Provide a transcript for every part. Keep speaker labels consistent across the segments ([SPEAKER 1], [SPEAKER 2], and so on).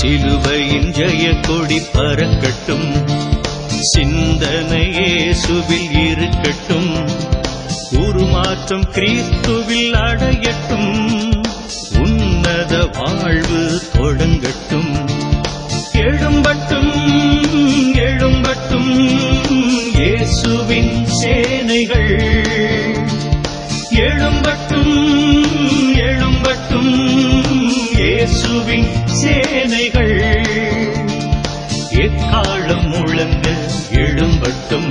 [SPEAKER 1] சிலுவையின் ஜெய கொடி பறக்கட்டும். சிந்தனையே சுவில் இருக்கட்டும். உருமாற்றம் கிறிஸ்துவில் அடையட்டும். உன்னத வாழ்வு தொடங்கட்டும். எழும்பட்டும் எழும்பட்டும். இயேசுவின் சேனைகள் இயேசுவின் சேனைகள். எக்காலம் முழங்க எழும்பட்டும்?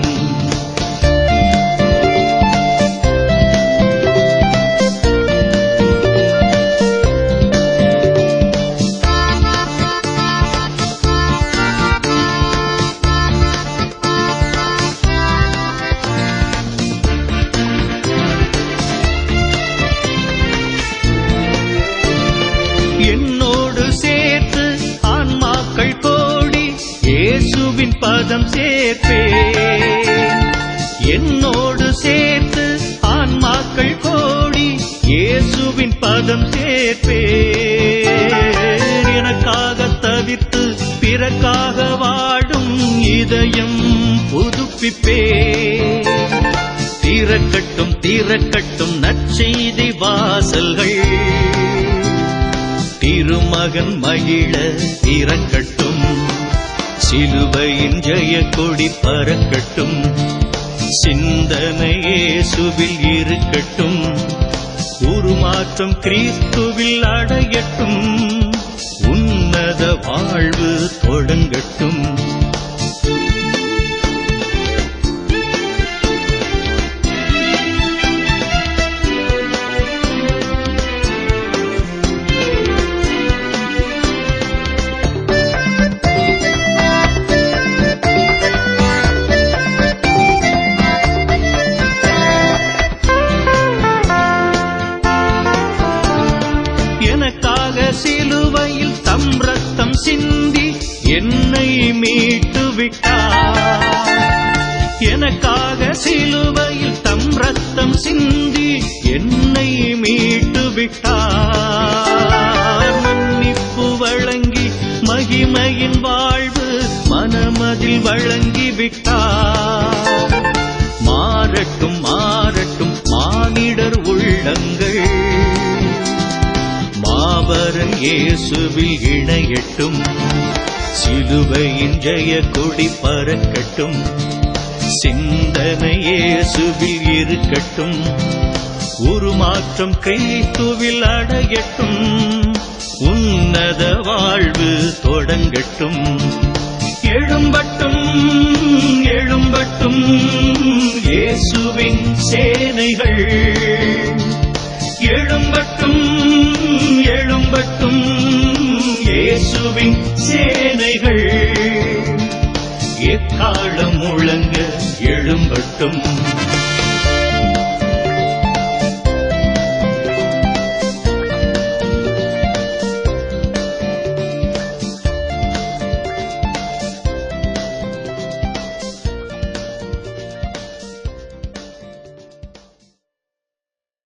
[SPEAKER 1] இயேசுவின் சேர்ப்பே என்னோடு சேர்த்து ஆன்மாக்கள் கோடி இயேசுவின் பதம் சேர்ப்பே எனக்காக தவித்து பிறக்காக வாடும் இதயம் புதுப்பிப்பே தீரக்கட்டும் தீரக்கட்டும் நற்செய்தி வாசல்கள். திருமகன் மகிழ தீரக்கட்டும் சிலுவையின் ஜெய கொடி பறக்கட்டும். சிந்தனையே சுவில் இருக்கட்டும். உருமாற்றம் கிறிஸ்துவில் அடையட்டும். உன்னத வாழ்வு தொடங்கட்டும். என்னை மீட்டு விட்டார். எனக்காக சிலுவையில் தம் ரத்தம் சிந்தி என்னை மீட்டு விட்டார். மன்னிப்பு வழங்கி மகிமையின் வாழ்வு மனமதில் வழங்கி விட்டார். மாறட்டும் மாறட்டும் மானிடர் உள்ளங்கள். மாபரன் இயேசுவில் இணையட்டும். சிலுவையின் ஜெய கொடி பறக்கட்டும். சிந்தனையே சுவில் இருக்கட்டும். உருமாற்றம் கிறிஸ்துவில் அடையட்டும். உன்னத வாழ்வு தொடங்கட்டும். எழும்பட்டும் எழும்பட்டும். இயேசுவின் சேனைகள். முழங்க எழும்பட்டும்.